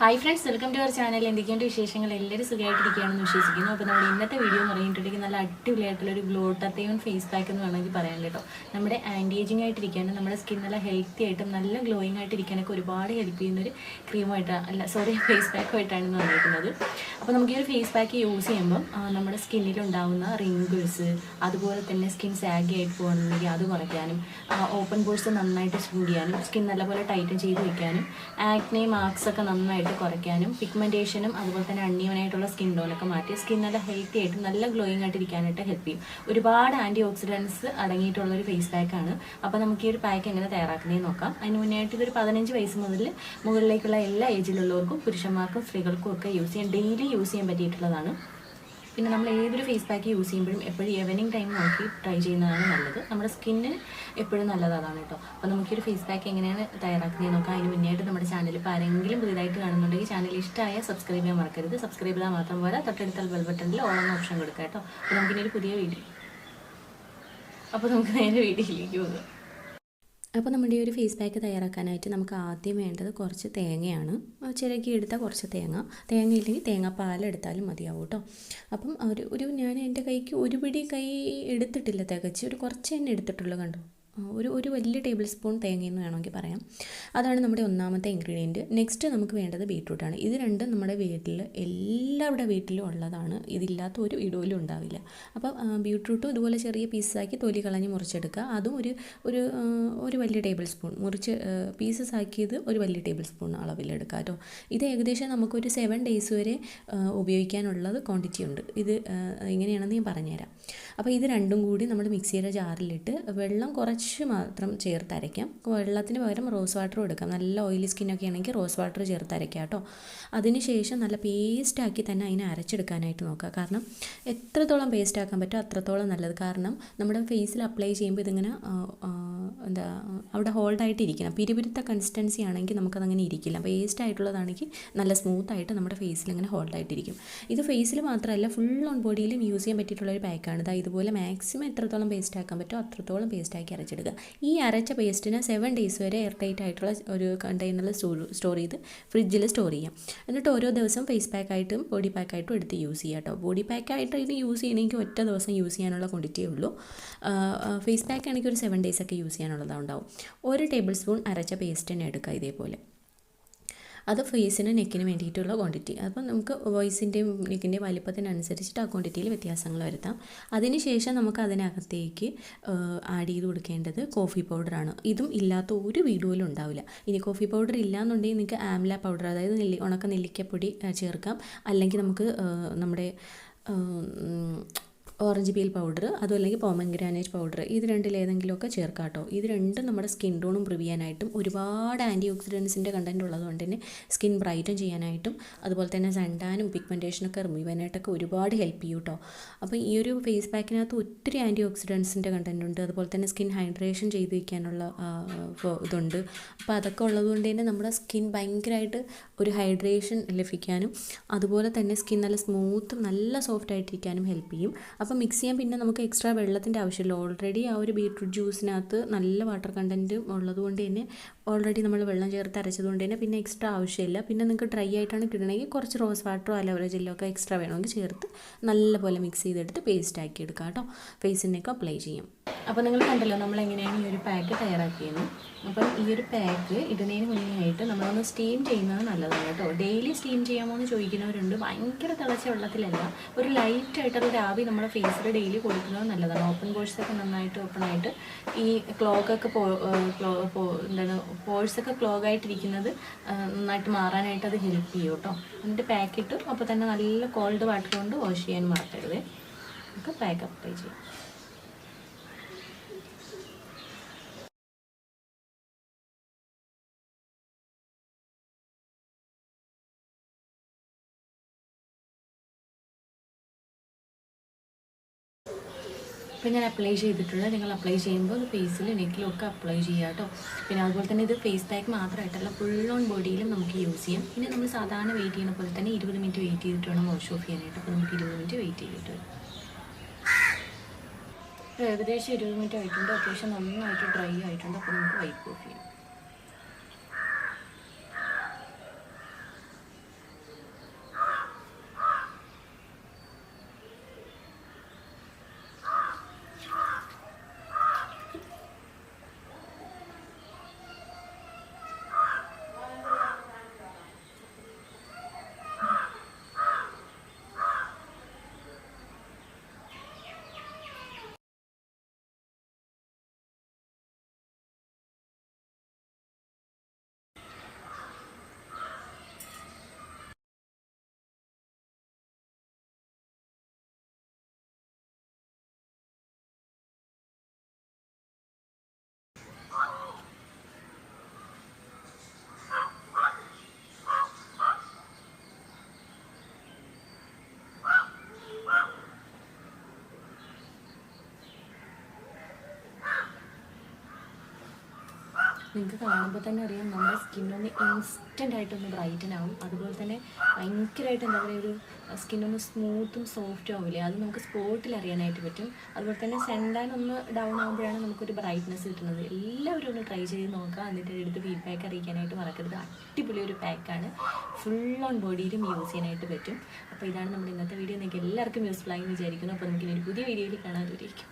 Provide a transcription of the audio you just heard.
Hi friends welcome to our channel എന്തൊക്കെയുണ്ട് വിശേഷങ്ങൾ? എല്ലാവരും സുഖമായിട്ടിരിക്കുകയാണെന്ന് വിശ്വസിക്കുന്നു. അപ്പോൾ നമ്മുടെ ഇന്നത്തെ വീഡിയോ എന്ന് പറഞ്ഞിട്ടുണ്ടെങ്കിൽ നല്ല അടിപൊളിയായിട്ടുള്ള ഒരു ഗ്ലോട്ടത്തെയും ഫേസ് പാക്ക് എന്ന് വേണമെങ്കിൽ പറയാൻ കേട്ടോ. നമ്മുടെ ആന്റി ഏജിങ് ആയിട്ടിരിക്കാനും നമ്മുടെ സ്കിൻ നല്ല ഹെൽത്തി ആയിട്ടും നല്ല ഗ്ലോയിങ് ആയിട്ടിരിക്കാനൊക്കെ ഒരുപാട് ഹെൽപ്പ് ചെയ്യുന്ന ഒരു ക്രീമായിട്ടാണ് അല്ല സോറി ഫേസ് പാക്കുമായിട്ടാണ് ഇന്ന് വന്നിരിക്കുന്നത്. അപ്പോൾ നമുക്ക് ഈ ഒരു ഫേസ് പാക്ക് യൂസ് ചെയ്യുമ്പം നമ്മുടെ സ്കിന്നിൽ ഉണ്ടാകുന്ന റിങ്കിൾസ് അതുപോലെ തന്നെ സ്കിൻ സാഗി ആയിട്ട് പോകുന്നുണ്ടെങ്കിൽ അത് കുറയ്ക്കാനും ഓപ്പൺ പോഴ്സ് നന്നായിട്ട് സ്മൂഡ് ചെയ്യാനും സ്കിൻ നല്ലപോലെ ടൈറ്റൻ ചെയ്ത് വയ്ക്കാനും ആക്നെ മാർക്സ് ഒക്കെ നന്നായിട്ട് കുറയ്ക്കാനും പിഗ്മെന്റേഷനും അതുപോലെ തന്നെ അണ്ണിയവനായിട്ടുള്ള സ്കിൻ ടോണൊക്കെ മാറ്റി സ്കിൻ നല്ല ഹെൽത്തി ആയിട്ട് നല്ല ഗ്ലോയിങ് ആയിട്ട് ഇരിക്കാനായിട്ട് ഹെൽപ്പ് ചെയ്യും. ഒരുപാട് ആന്റി ഓക്സിഡൻസ് അടങ്ങിയിട്ടുള്ള ഒരു ഫേസ് പാക്കാണ് അപ്പോൾ നമുക്ക് ഈ ഒരു പാക്ക് എങ്ങനെ തയ്യാറാക്കുന്നതെന്ന് നോക്കാം. അതിന് മുന്നായിട്ട് ഇതൊരു പതിനഞ്ച് വയസ്സ് മുതൽ മുകളിലേക്കുള്ള എല്ലാ ഏജിലുള്ളവർക്കും പുരുഷന്മാർക്കും സ്ത്രീകൾക്കും ഒക്കെ യൂസ് ചെയ്യാൻ ഡെയിലി യൂസ് ചെയ്യാൻ പറ്റിയിട്ടുള്ളതാണ്. പിന്നെ നമ്മൾ ഏതൊരു ഫേസ് പാക്ക് യൂസ് ചെയ്യുമ്പോഴും എപ്പോഴും ഈവനിങ് ടൈം നോക്കി ട്രൈ ചെയ്യുന്നതാണ് നല്ലത്. നമ്മുടെ സ്കിന്നിന് എപ്പോഴും നല്ലത് അതാണ് കേട്ടോ അപ്പോൾ നമുക്കൊരു ഫേസ് പാക്ക് എങ്ങനെയാണ് തയ്യാറാക്കുന്നത് നോക്കാം. അതിന് മുന്നേയായിട്ട് നമ്മുടെ ചാനൽ ഇപ്പോൾ ആരെങ്കിലും പുതിയതായിട്ട് കാണുന്നുണ്ടെങ്കിൽ ചാനൽ ഇഷ്ടമായ സബ്സ്ക്രൈബ് ചെയ്യാൻ മറക്കരുത്. സബ്സ്ക്രൈബ് ചെയ്താൽ മാത്രം പോരാ. തൊട്ടടുത്ത ബെൽ ബട്ടണിൽ എന്ന ഓപ്ഷൻ കൊടുക്കാം കേട്ടോ അപ്പോൾ നമുക്കിനി ഒരു പുതിയ വീഡിയോ അപ്പോൾ നമുക്ക് നേരെ വീഡിയോയിലേക്ക് പോകാം. അപ്പോൾ നമ്മുടെ ഈ ഒരു ഫേസ് പാക്ക് തയ്യാറാക്കാനായിട്ട് നമുക്ക് ആദ്യം വേണ്ടത് കുറച്ച് തേങ്ങയാണ്. ചിരക്കി എടുത്താൽ കുറച്ച് തേങ്ങ. തേങ്ങ ഇല്ലെങ്കിൽ തേങ്ങാപ്പാൽ എടുത്താലും മതിയാവും കേട്ടോ. അപ്പം ഒരു ഒരു ഞാൻ എന്റെ കൈക്ക് ഒരു പിടി കൈ എടുത്തിട്ടില്ല തികച്ച്. ഒരു കുറച്ച് തന്നെ എടുത്തിട്ടുള്ളൂ കണ്ടോ? ഒരു ഒരു വലിയ ടേബിൾ സ്പൂൺ തേങ്ങയെന്ന് വേണമെങ്കിൽ പറയാം. അതാണ് നമ്മുടെ ഒന്നാമത്തെ ഇൻഗ്രീഡിയന്റ്. നെക്സ്റ്റ് നമുക്ക് വേണ്ടത് ബീട്രൂട്ടാണ്. ഇത് രണ്ടും നമ്മുടെ വീട്ടിൽ എല്ലാവരുടെ വീട്ടിലും ഉള്ളതാണ്. ഇതില്ലാത്ത ഒരു വീടുപോലും ഉണ്ടാവില്ല. അപ്പോൾ ബീട്രൂട്ടും ഇതുപോലെ ചെറിയ പീസാക്കി തൊലി കളഞ്ഞ് മുറിച്ചെടുക്കുക. അതും ഒരു ഒരു ഒരു വലിയ ടേബിൾ സ്പൂൺ. മുറിച്ച് പീസസ് ആക്കിയത് ഒരു വലിയ ടേബിൾ സ്പൂൺ അളവിലെടുക്കുക കേട്ടോ. ഇത് ഏകദേശം നമുക്കൊരു സെവൻ ഡേയ്സ് വരെ ഉപയോഗിക്കാനുള്ളത് ക്വാണ്ടിറ്റി ഉണ്ട്. ഇത് എങ്ങനെയാണെന്ന് ഞാൻ പറഞ്ഞുതരാം. അപ്പോൾ ഇത് രണ്ടും കൂടി നമ്മൾ മിക്സിയുടെ ജാറിലിട്ട് വെള്ളം കുറച്ച് മാത്രം ചേർത്ത് അരയ്ക്കാം. വെള്ളത്തിന് പകരം റോസ് വാട്ടർ കൊടുക്കാം നല്ല ഓയിലി സ്കിന്നൊക്കെ ആണെങ്കിൽ റോസ് വാട്ടർ ചേർത്ത് അരയ്ക്കാം കേട്ടോ. അതിനുശേഷം നല്ല പേസ്റ്റാക്കി തന്നെ അതിനെ അരച്ചെടുക്കാനായിട്ട് നോക്കുക. കാരണം എത്രത്തോളം പേസ്റ്റ് ആക്കാൻ പറ്റുമോ അത്രത്തോളം നല്ലത്. കാരണം നമ്മുടെ ഫേസിൽ അപ്ലൈ ചെയ്യുമ്പോൾ ഇതിങ്ങനെ എന്താ അവിടെ ഹോൾഡായിട്ടിരിക്കണം പിരിപിരുത്ത കൺസിസ്റ്റൻസി ആണെങ്കിൽ നമുക്കതങ്ങനെ ഇരിക്കില്ല. പേസ്റ്റ് ആയിട്ടുള്ളതാണെങ്കിൽ നല്ല സ്മൂത്ത് ആയിട്ട് നമ്മുടെ ഫേസിൽ ഇങ്ങനെ ഹോൾഡായിട്ടിരിക്കും ഇത് ഫേസിൽ മാത്രമല്ല ഫുൾ ഓൺ ബോഡിയിലും യൂസ് ചെയ്യാൻ പറ്റിയിട്ടുള്ള ഒരു പാക്കാണ് ഇതാ ഇതുപോലെ മാക്സിമം എത്രത്തോളം പേസ്റ്റ് ആക്കാൻ പറ്റുമോ അത്രത്തോളം പേസ്റ്റ് ആക്കി അരച്ചെടുക്കുക ഈ അരച്ച പേസ്റ്റിനെ സെവൻ ഡേയ്സ് വരെ എയർ ടൈറ്റ് ആയിട്ടുള്ള ഒരു കണ്ടെയ്നറിൽ സ്റ്റോർ സ്റ്റോർ ചെയ്ത് ഫ്രിഡ്ജിൽ സ്റ്റോർ ചെയ്യാം. എന്നിട്ട് ഓരോ ദിവസം ഫേസ് പാക്കായിട്ടും ബോഡി പാക്കായിട്ടും എടുത്ത് യൂസ് ചെയ്യാം കേട്ടോ ബോഡി പാക്കായിട്ട് ഇത് യൂസ് ചെയ്യണമെങ്കിൽ ഒറ്റ ദിവസം യൂസ് ചെയ്യാനുള്ള ക്വാണ്ടിറ്റിയേ ഉള്ളൂ. ഫേസ് പാക്ക് ആണെങ്കിൽ ഒരു സെവൻ ഡേയ്സ് ഒക്കെ യൂസ് ചെയ്യാനുള്ളതുണ്ടാവും ഒരു ടേബിൾ സ്പൂൺ അരച്ച പേസ്റ്റ് തന്നെ എടുക്കുക ഇതേപോലെ. അത് ഫേസിനും നെക്കിന് വേണ്ടിയിട്ടുള്ള ക്വാണ്ടിറ്റി അപ്പം നമുക്ക് വോയിസിന്റെയും നെക്കിന്റെയും വലിപ്പത്തിനനുസരിച്ചിട്ട് ആ ക്വാണ്ടിറ്റിയിൽ വ്യത്യാസങ്ങൾ വരുത്താം. അതിനുശേഷം നമുക്ക് അതിനകത്തേക്ക് ആഡ് ചെയ്ത് കൊടുക്കേണ്ടത് കോഫി പൗഡറാണ് ഇതും ഇല്ലാത്ത ഒരു വീഡിയോയിലും ഉണ്ടാവില്ല. ഇനി കോഫി പൗഡർ ഇല്ലാന്നുണ്ടെങ്കിൽ നിങ്ങൾക്ക് ആംല പൗഡർ അതായത് നെല്ലി ഉണക്ക നെല്ലിക്കപ്പൊടി ചേർക്കാം. അല്ലെങ്കിൽ നമുക്ക് നമ്മുടെ ഓറഞ്ച് പീൽ പൗഡർ അതും അല്ലെങ്കിൽ പോമൻഗ്രാനേറ്റ് പൗഡർ ഇത് രണ്ടിലേതെങ്കിലുമൊക്കെ ചേർക്കാം കേട്ടോ ഇത് രണ്ടും നമ്മുടെ സ്കിൻ ടോണും പ്രിവ് ചെയ്യാനായിട്ടും ഒരുപാട് ആന്റി ഓക്സിഡൻസിന്റെ കണ്ടന്റ് ഉള്ളതുകൊണ്ട് തന്നെ സ്കിൻ ബ്രൈറ്റൻ ചെയ്യാനായിട്ടും അതുപോലെ തന്നെ സണ്ടാനും പിഗ്മെന്റേഷനൊക്കെ റിമൂവ് ചെയ്യാനായിട്ടൊക്കെ ഒരുപാട് ഹെൽപ്പ് ചെയ്യും കേട്ടോ അപ്പോൾ ഈ ഒരു ഫേസ് പാക്കിനകത്ത് ഒത്തിരി ആന്റി ഓക്സിഡൻസിന്റെ കണ്ടന്റ് ഉണ്ട്. അതുപോലെ തന്നെ സ്കിൻ ഹൈഡ്രേഷൻ ചെയ്ത് വയ്ക്കാനുള്ള ഇതുണ്ട്. അപ്പോൾ അതൊക്കെ ഉള്ളതുകൊണ്ട് തന്നെ നമ്മുടെ സ്കിൻ ഭയങ്കരമായിട്ട് ഒരു ഹൈഡ്രേഷൻ ലഭിക്കാനും അതുപോലെ തന്നെ സ്കിൻ നല്ല സ്മൂത്തും നല്ല സോഫ്റ്റ് ആയിട്ടിരിക്കാനും ഹെൽപ്പ് ചെയ്യും. അപ്പോൾ മിക്സ് ചെയ്യാൻ പിന്നെ നമുക്ക് എക്സ്ട്രാ വെള്ളത്തിന്റെ ആവശ്യമില്ല. ഓൾറെഡി ആ ഒരു ബീട്രൂട്ട് ജ്യൂസിനകത്ത് നല്ല വാട്ടർ കണ്ടന്റ് ഉള്ളതുകൊണ്ട് തന്നെ ഓൾറെഡി നമ്മൾ വെള്ളം ചേർത്ത് അരച്ചതുകൊണ്ട് തന്നെ പിന്നെ എക്സ്ട്രാ ആവശ്യമില്ല. പിന്നെ നിങ്ങൾക്ക് ഡ്രൈ ആയിട്ടാണ് കിട്ടണമെങ്കിൽ കുറച്ച് റോസ് വാട്ടറോ അലോവര ജെല്ലോ ഒക്കെ എക്സ്ട്രാ വേണമെങ്കിൽ ചേർത്ത് നല്ലപോലെ മിക്സ് ചെയ്തെടുത്ത് പേസ്റ്റ് ആക്കി എടുക്കാം കേട്ടോ. ഫേസിനൊക്കെ അപ്ലൈ ചെയ്യും. അപ്പോൾ നിങ്ങൾ കണ്ടല്ലോ നമ്മൾ എങ്ങനെയാണ് ഈ ഒരു പാക്ക് തയ്യാറാക്കിയത്. അപ്പം ഈ ഒരു പാക്ക് ഇടുന്നതിന് മുന്നേ ആയിട്ട് നമ്മളൊന്ന് സ്റ്റീം ചെയ്യുന്നത് നല്ലതാണ് കേട്ടോ. ഡെയിലി സ്റ്റീം ചെയ്യാമോ എന്ന് ചോദിക്കുന്നവരുണ്ട്. ഭയങ്കര തിളച്ച വെള്ളത്തിലല്ല. ഒരു ലൈറ്റ് ആയിട്ടുള്ള ഒരു നമ്മുടെ ഫേസിൽ ഡെയിലി കൊടുക്കുന്നത് നല്ലതാണ്. ഓപ്പൺ പോഴ്സൊക്കെ നന്നായിട്ട് ഓപ്പൺ ആയിട്ട് ഈ ക്ലോഗൊക്കെ എന്താണ് പോഴ്സൊക്കെ ക്ലോഗ് ആയിട്ടിരിക്കുന്നത് നന്നായിട്ട് മാറാനായിട്ട് അത് ഹെൽപ്പ് ചെയ്യും കേട്ടോ എന്നിട്ട് പാക്ക് ഇട്ട് അപ്പോൾ തന്നെ നല്ല കോൾഡ് വാട്ടർ കൊണ്ട് വാഷ് ചെയ്യാൻ മറക്കരുത്. നമുക്ക് പാക്ക് അപ്ലൈ ചെയ്യാം. ഇപ്പം ഞാൻ അപ്ലൈ ചെയ്തിട്ടുള്ള നിങ്ങൾ അപ്ലൈ ചെയ്യുമ്പോൾ ഫേസിൽ നെക്കിലൊക്കെ അപ്ലൈ ചെയ്യുക കേട്ടോ. പിന്നെ അതുപോലെ തന്നെ ഇത് ഫേസ് പാക്ക് മാത്രമായിട്ടല്ല ഫുൾ ഓൺ ബോഡിയിലും നമുക്ക് യൂസ് ചെയ്യാം. പിന്നെ നമ്മൾ സാധാരണ വെയിറ്റ് ചെയ്യുന്ന പോലെ തന്നെ ഇരുപത് മിനിറ്റ് വെയിറ്റ് ചെയ്തിട്ട് വേണം വാഷ് ഓഫ് ചെയ്യാനായിട്ട്. അപ്പോൾ നമുക്ക് ഇരുപത് മിനിറ്റ് വെയിറ്റ് ചെയ്തിട്ട് വരും. ഏകദേശം ഇരുപത് മിനിറ്റ് ആയിട്ടുണ്ട്. അത്യാവശ്യം നന്നായിട്ട് ഡ്രൈ ആയിട്ടുണ്ട്. അപ്പോൾ നമുക്ക് വൈപ്പ് ഓഫ് ചെയ്യാം. നിങ്ങൾക്ക് കാണുമ്പോൾ തന്നെ അറിയാം നമ്മുടെ സ്കിന്നൊന്ന് ഇൻസ്റ്റന്റ് ആയിട്ടൊന്ന് ബ്രൈറ്റൻ ആവും. അതുപോലെ തന്നെ ഭയങ്കരമായിട്ട് എന്താ പറയുക ഒരു സ്കിന്നൊന്ന് സ്മൂത്തും സോഫ്റ്റും ആവില്ലേ? അത് നമുക്ക് സ്പോട്ടിൽ അറിയാനായിട്ട് പറ്റും. അതുപോലെ തന്നെ സെൻഡാൻ ഒന്ന് ഡൗൺ ആകുമ്പോഴാണ് നമുക്കൊരു ബ്രൈറ്റ്നസ് കിട്ടുന്നത്. എല്ലാവരും ഒന്ന് ട്രൈ ചെയ്ത് നോക്കുക. എന്നിട്ട് എടുത്ത് ഫീഡ്ബാക്ക് അറിയിക്കാനായിട്ട് മറക്കരുത്. അടിപൊളി ഒരു പാക്കാണ് ഫുൾ ഓൺ ബോഡിയിലും യൂസ് ചെയ്യാനായിട്ട് പറ്റും. അപ്പോൾ ഇതാണ് നമ്മുടെ ഇന്നത്തെ വീഡിയോ നിങ്ങൾക്ക് എല്ലാവർക്കും യൂസ്ഫുൾ ആയി എന്ന് വിചാരിക്കുന്നു. അപ്പോൾ നമുക്ക് ഒരു പുതിയ വീഡിയോയിൽ കാണാൻ ദൂരിയിരിക്കും